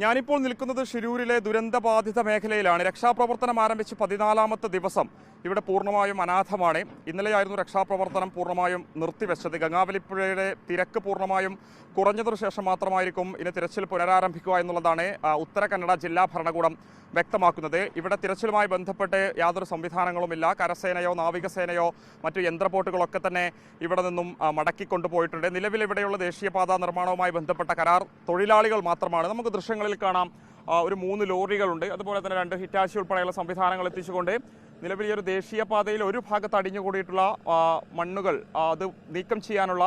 ഞാനിപ്പോൾ നിൽക്കുന്നത് ഷിരൂരിലെ ദുരന്തബാധിത മേഖലയിലാണ്. രക്ഷാപ്രവർത്തനം ആരംഭിച്ച് പതിനാലാമത്തെ ദിവസം ഇവിടെ പൂർണമായും അനാഥമാണ്. ഇന്നലെയായിരുന്നു രക്ഷാപ്രവർത്തനം പൂർണമായും നിർത്തിവെച്ചത്. ഗംഗാവലിപ്പുഴയുടെ തിരക്ക് പൂർണമായും കുറഞ്ഞതിനു ശേഷം മാത്രമായിരിക്കും ഇനി തിരച്ചിൽ പുനരാരംഭിക്കുക എന്നുള്ളതാണ് ഉത്തര കന്നഡ ജില്ലാ ഭരണകൂടം വ്യക്തമാക്കുന്നത്. ഇവിടെ തിരച്ചിലുമായി ബന്ധപ്പെട്ട് യാതൊരു സംവിധാനങ്ങളുമില്ല. കരസേനയോ നാവികസേനയോ മറ്റു യന്ത്രബോട്ടുകളൊക്കെ തന്നെ ഇവിടെ നിന്നും മടക്കിക്കൊണ്ടുപോയിട്ടുണ്ട്. നിലവിൽ ഇവിടെയുള്ള ദേശീയപാത നിർമ്മാണവുമായി ബന്ധപ്പെട്ട കരാർ തൊഴിലാളികൾ മാത്രമാണ്. നമുക്ക് ദൃശ്യങ്ങളിൽ കാണാം. ഒരു മൂന്ന് ലോറികളുണ്ട്. അതുപോലെ തന്നെ രണ്ട് ഹിറ്റാച്ചി ഉൾപ്പെടെയുള്ള സംവിധാനങ്ങൾ എത്തിച്ചുകൊണ്ട് നിലവിൽ ഈ ഒരു ദേശീയപാതയിൽ ഒരു ഭാഗത്ത് അടിഞ്ഞുകൂടിയിട്ടുള്ള മണ്ണുകൾ അത് നീക്കം ചെയ്യാനുള്ള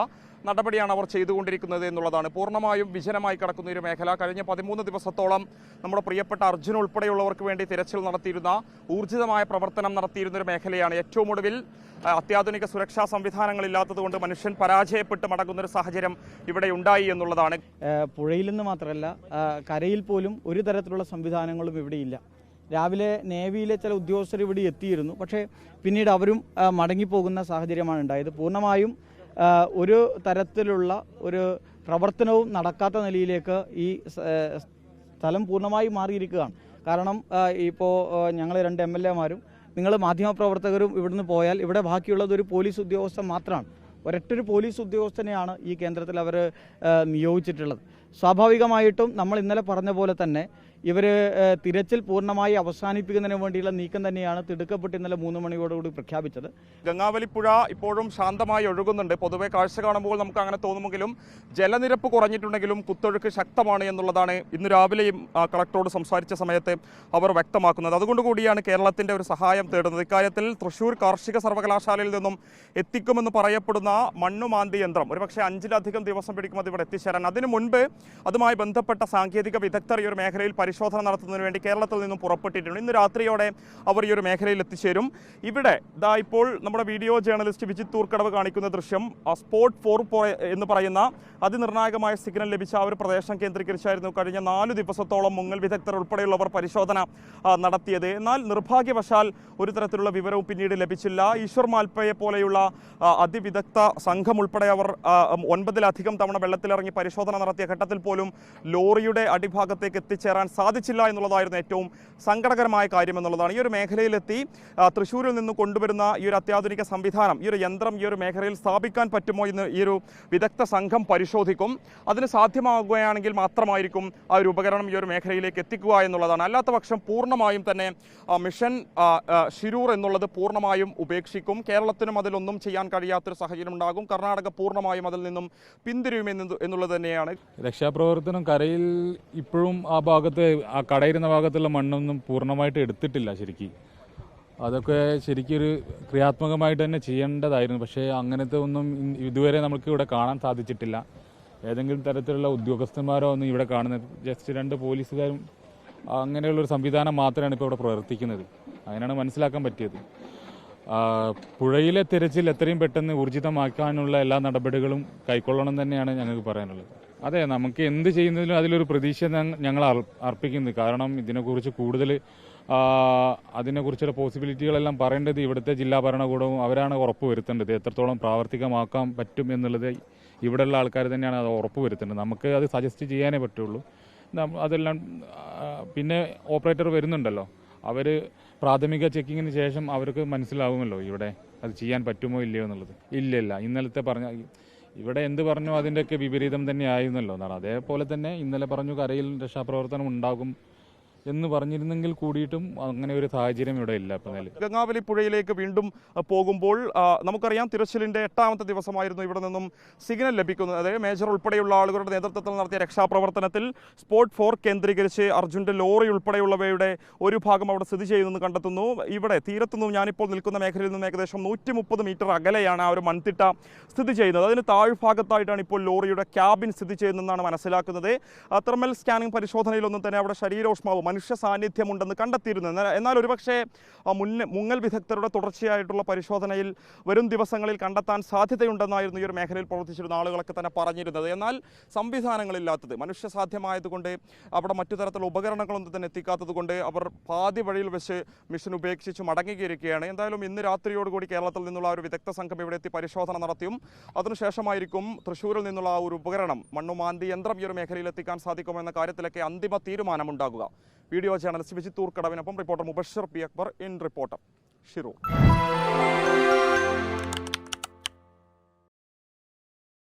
നടപടിയാണ് അവർ ചെയ്തുകൊണ്ടിരിക്കുന്നത് എന്നുള്ളതാണ്. പൂർണമായും വിജനമായി കിടക്കുന്ന ഒരു മേഖല. കഴിഞ്ഞ പതിമൂന്ന് ദിവസത്തോളം നമ്മുടെ പ്രിയപ്പെട്ട അർജുൻ ഉൾപ്പെടെയുള്ളവർക്ക് വേണ്ടി തിരച്ചിൽ നടത്തിയിരുന്ന ഊർജിതമായ പ്രവർത്തനം നടത്തിയിരുന്ന ഒരു മേഖലയാണ് ഏറ്റവും ഒടുവിൽ അത്യാധുനിക സുരക്ഷാ സംവിധാനങ്ങളില്ലാത്തതുകൊണ്ട് മനുഷ്യൻ പരാജയപ്പെട്ട് മടങ്ങുന്ന ഒരു സാഹചര്യം ഇവിടെ ഉണ്ടായി എന്നുള്ളതാണ്. പുഴയിൽ നിന്ന് മാത്രമല്ല കരയിൽ പോലും ഒരു തരത്തിലുള്ള സംവിധാനങ്ങളും ഇവിടെയില്ല. രാവിലെ നേവിയിലെ ചില ഉദ്യോഗസ്ഥർ ഇവിടെ എത്തിയിരുന്നു. പക്ഷേ പിന്നീട് അവരും മടങ്ങിപ്പോകുന്ന സാഹചര്യമാണ് ഉണ്ടായത്. പൂർണമായും ഒരു തരത്തിലുള്ള ഒരു പ്രവർത്തനവും നടക്കാത്ത നിലയിലേക്ക് ഈ സ്ഥലം പൂർണമായി മാറിയിരിക്കുകയാണ്. കാരണം ഇപ്പോൾ ഞങ്ങൾ രണ്ട് എം എൽ എമാരും നിങ്ങൾ മാധ്യമപ്രവർത്തകരും ഇവിടുന്ന് പോയാൽ ഇവിടെ ബാക്കിയുള്ളത് ഒരു പോലീസ് ഉദ്യോഗസ്ഥൻ മാത്രമാണ്. ഒരൊറ്റൊരു പോലീസ് ഉദ്യോഗസ്ഥനെയാണ് ഈ കേന്ദ്രത്തിൽ അവർ നിയോഗിച്ചിട്ടുള്ളത്. സ്വാഭാവികമായിട്ടും നമ്മൾ ഇന്നലെ പറഞ്ഞ പോലെ തന്നെ ഇവർ തിരച്ചിൽ പൂർണമായി അവസാനിപ്പിക്കുന്നതിന് വേണ്ടിയുള്ള നീക്കം തന്നെയാണ് തിടുക്കപ്പെട്ട് ഇന്നലെ മൂന്ന് മണിയോടുകൂടി പ്രഖ്യാപിച്ചത്. ഗംഗാവലിപ്പുഴ ഇപ്പോഴും ശാന്തമായി ഒഴുകുന്നുണ്ട്. പൊതുവെ കാഴ്ച കാണുമ്പോൾ നമുക്ക് അങ്ങനെ തോന്നുമെങ്കിലും ജലനിരപ്പ് കുറഞ്ഞിട്ടുണ്ടെങ്കിലും കുത്തൊഴുക്ക് ശക്തമാണ് എന്നുള്ളതാണ് ഇന്ന് രാവിലെയും കളക്ടറോട് സംസാരിച്ച സമയത്ത് അവർ വ്യക്തമാക്കുന്നത്. അതുകൊണ്ട് കൂടിയാണ് കേരളത്തിന്റെ ഒരു സഹായം തേടുന്നത്. ഇക്കാര്യത്തിൽ തൃശൂർ കാർഷിക സർവകലാശാലയിൽ നിന്നും എത്തിക്കുമെന്ന് പറയപ്പെടുന്ന മണ്ണുമാന്തി യന്ത്രം ഒരുപക്ഷെ അഞ്ചിലധികം ദിവസം പിടിക്കും അത് ഇവിടെ എത്തിച്ചേരാൻ. അതിനു മുൻപ് അതുമായി ബന്ധപ്പെട്ട സാങ്കേതിക വിദഗ്ധർ ഈ ഒരു മേഖലയിൽ പരിശോധന നടത്തുന്നതിന് വേണ്ടി കേരളത്തിൽ നിന്നും പുറപ്പെട്ടിട്ടുണ്ട്. ഇന്ന് രാത്രിയോടെ അവർ ഈ ഒരു മേഖലയിൽ എത്തിച്ചേരും. ഇവിടെ ഇതാ ഇപ്പോൾ നമ്മുടെ വീഡിയോ ജേർണലിസ്റ്റ് വിജിത് തൂർക്കടവ് കാണിക്കുന്ന ദൃശ്യം സ്പോട്ട് ഫോർ എന്ന് പറയുന്ന അതിനിർണായകമായ സിഗ്നൽ ലഭിച്ച ആ ഒരു പ്രദേശം കേന്ദ്രീകരിച്ചായിരുന്നു കഴിഞ്ഞ നാല് ദിവസത്തോളം മുങ്ങൽ വിദഗ്ധർ ഉൾപ്പെടെയുള്ളവർ പരിശോധന നടത്തിയത്. എന്നാൽ നിർഭാഗ്യവശാൽ ഒരു തരത്തിലുള്ള വിവരവും പിന്നീട് ലഭിച്ചില്ല. ഈശ്വർ മാൽപ്പയെ പോലെയുള്ള അതിവിദഗ്ധ സംഘം ഉൾപ്പെടെ അവർ ഒൻപതിലധികം തവണ വെള്ളത്തിലിറങ്ങി പരിശോധന നടത്തിയ ഘട്ടത്തിൽ പോലും ലോറിയുടെ അടിഭാഗത്തേക്ക് എത്തിച്ചേരാൻ സാധിച്ചില്ല എന്നുള്ളതായിരുന്നു ഏറ്റവും സങ്കടകരമായ കാര്യം എന്നുള്ളതാണ്. ഈ ഒരു മേഖലയിലെത്തി തൃശ്ശൂരിൽ നിന്ന് കൊണ്ടുവരുന്ന ഈ ഒരു അത്യാധുനിക സംവിധാനം ഈ ഒരു യന്ത്രം ഈ ഒരു മേഖലയിൽ സ്ഥാപിക്കാൻ പറ്റുമോ എന്ന് ഈ ഒരു വിദഗ്ധ സംഘം പരിശോധിക്കും. അതിന് സാധ്യമാകുകയാണെങ്കിൽ മാത്രമായിരിക്കും ആ ഒരു ഉപകരണം ഈ ഒരു മേഖലയിലേക്ക് എത്തിക്കുക എന്നുള്ളതാണ്. അല്ലാത്ത പക്ഷം പൂർണമായും തന്നെ മിഷൻ ഷിരൂർ എന്നുള്ളത് പൂർണമായും ഉപേക്ഷിക്കും. കേരളത്തിനും അതിലൊന്നും ചെയ്യാൻ കഴിയാത്തൊരു സാഹചര്യം ഉണ്ടാകും. കർണാടക പൂർണമായും അതിൽ നിന്നും പിന്തിരിയുമെന്ന് എന്നുള്ളത് തന്നെയാണ്. രക്ഷാപ്രവർത്തനം കരയിൽ ഇപ്പോഴും ആ ഭാഗത്ത് ആ കടയിരുന്ന ഭാഗത്തുള്ള മണ്ണൊന്നും പൂർണമായിട്ട് എടുത്തിട്ടില്ല ശരിക്കും. അതൊക്കെ ശരിക്കും ഒരു ക്രിയാത്മകമായിട്ട് തന്നെ ചെയ്യേണ്ടതായിരുന്നു. പക്ഷേ അങ്ങനത്തെ ഒന്നും ഇതുവരെ നമുക്ക് ഇവിടെ കാണാൻ സാധിച്ചിട്ടില്ല. ഏതെങ്കിലും തരത്തിലുള്ള ഉദ്യോഗസ്ഥന്മാരോ ഒന്നും ഇവിടെ കാണുന്നത്. ജസ്റ്റ് രണ്ട് പോലീസുകാരും അങ്ങനെയുള്ളൊരു സംവിധാനം മാത്രമാണ് ഇപ്പോൾ ഇവിടെ പ്രവർത്തിക്കുന്നത്. അങ്ങനെയാണ് മനസ്സിലാക്കാൻ പറ്റിയത്. പുഴയിലെ തിരച്ചിൽ എത്രയും പെട്ടെന്ന് ഊർജിതമാക്കാനുള്ള എല്ലാ നടപടികളും കൈക്കൊള്ളണം തന്നെയാണ് ഞങ്ങൾക്ക് പറയാനുള്ളത്. അതെ നമുക്ക് എന്ത് ചെയ്യുന്നതിലും അതിലൊരു പ്രതീക്ഷ ഞങ്ങൾ അർ- അർപ്പിക്കുന്നു. കാരണം ഇതിനെക്കുറിച്ച് കൂടുതൽ അതിനെക്കുറിച്ചുള്ള പോസിബിലിറ്റികളെല്ലാം പറയേണ്ടത് ഇവിടുത്തെ ജില്ലാ ഭരണകൂടവും അവരാണ് ഉറപ്പ് വരുത്തേണ്ടത് എത്രത്തോളം പ്രാവർത്തികമാക്കാൻ പറ്റും എന്നുള്ളത് ഇവിടെയുള്ള ആൾക്കാർ തന്നെയാണ് അത് ഉറപ്പ് വരുത്തേണ്ടത് നമുക്ക് അത് സജസ്റ്റ് ചെയ്യാനേ പറ്റുള്ളൂ. അതെല്ലാം പിന്നെ ഓപ്പറേറ്റർ വരുന്നുണ്ടല്ലോ. അവർ പ്രാഥമിക ചെക്കിങ്ങിന് ശേഷം അവർക്ക് മനസ്സിലാവുമല്ലോ ഇവിടെ അത് ചെയ്യാൻ പറ്റുമോ ഇല്ലയോ എന്നുള്ളത്. ഇല്ല ഇല്ല ഇന്നലത്തെ പറഞ്ഞ ഇവിടെ എന്ത് പറഞ്ഞു അതിന്റെയൊക്കെ വിപരീതം തന്നെ ആയിരുന്നല്ലോ എന്നാണ്. അതേപോലെ തന്നെ ഇന്നലെ പറഞ്ഞു കരയിൽ രക്ഷാപ്രവർത്തനം ഉണ്ടാകും എന്ന് പറഞ്ഞിരുന്നെങ്കിൽ കൂടിയിട്ടും അങ്ങനെ ഒരു സാഹചര്യം ഇവിടെ ഇല്ല ഇപ്പം ഗംഗാവലി പുഴയിലേക്ക് വീണ്ടും പോകുമ്പോൾ നമുക്കറിയാം തിരച്ചിലിന്റെ എട്ടാമത്തെ ദിവസമായിരുന്നു ഇവിടെ നിന്നും സിഗ്നൽ ലഭിക്കുന്നത്. അതായത് മേജർ ഉൾപ്പെടെയുള്ള ആളുകളുടെ നേതൃത്വത്തിൽ നടത്തിയ രക്ഷാപ്രവർത്തനത്തിൽ സ്പോട്ട് ഫോർ കേന്ദ്രീകരിച്ച് അർജുന്റെ ലോറി ഉൾപ്പെടെയുള്ളവയുടെ ഒരു ഭാഗം അവിടെ സ്ഥിതി ചെയ്യുന്നെന്ന് കണ്ടെത്തുന്നു. ഇവിടെ തീരത്തുനിന്നും ഞാനിപ്പോൾ നിൽക്കുന്ന മേഖലയിൽ നിന്നും ഏകദേശം നൂറ്റി മുപ്പത് മീറ്റർ അകലെയാണ് ആ ഒരു മൺതിട്ട സ്ഥിതി ചെയ്യുന്നത്. അതിന് താഴ്ഭാഗത്തായിട്ടാണ് ഇപ്പോൾ ലോറിയുടെ ക്യാബിൻ സ്ഥിതി ചെയ്യുന്നതെന്നാണ് മനസ്സിലാക്കുന്നത്. തെർമൽ സ്കാനിംഗ് പരിശോധനയിലൊന്നും തന്നെ അവിടെ ശരീരോഷ്മാവ് മനുഷ്യ സാന്നിധ്യമുണ്ടെന്ന് കണ്ടെത്തിയിരുന്നു. എന്നാൽ എന്നാൽ ഒരുപക്ഷേ മുന്ന മുങ്ങൽ വിദഗ്ധരുടെ തുടർച്ചയായിട്ടുള്ള പരിശോധനയിൽ വരും ദിവസങ്ങളിൽ കണ്ടെത്താൻ സാധ്യതയുണ്ടെന്നായിരുന്നു ഈ ഒരു മേഖലയിൽ പ്രവർത്തിച്ചിരുന്ന ആളുകളൊക്കെ തന്നെ പറഞ്ഞിരുന്നത്. എന്നാൽ സംവിധാനങ്ങളില്ലാത്തത് മനുഷ്യ സാധ്യമായതുകൊണ്ട് അവിടെ മറ്റു തരത്തിലുള്ള ഉപകരണങ്ങളൊന്നും തന്നെ എത്തിക്കാത്തത് കൊണ്ട് അവർ പാതി വഴിയിൽ വെച്ച് മിഷൻ ഉപേക്ഷിച്ച് മടങ്ങിയിരിക്കുകയാണ് എന്തായാലും ഇന്ന് രാത്രിയോടുകൂടി കേരളത്തിൽ നിന്നുള്ള ഒരു വിദഗ്ധ സംഘം ഇവിടെ എത്തി പരിശോധന നടത്തിയും അതിനുശേഷമായിരിക്കും തൃശ്ശൂരിൽ നിന്നുള്ള ആ ഒരു ഉപകരണം മണ്ണുമാന്തി യന്ത്രം ഈ ഒരു മേഖലയിൽ എത്തിക്കാൻ സാധിക്കുമെന്ന കാര്യത്തിലൊക്കെ അന്തിമ തീരുമാനമുണ്ടാകുക. വീഡിയോ ജേർണലിസ്റ്റ് വിജിത്തൂർ കടവിനൊപ്പം reporter Mubashar P Akbar in reporter Shirur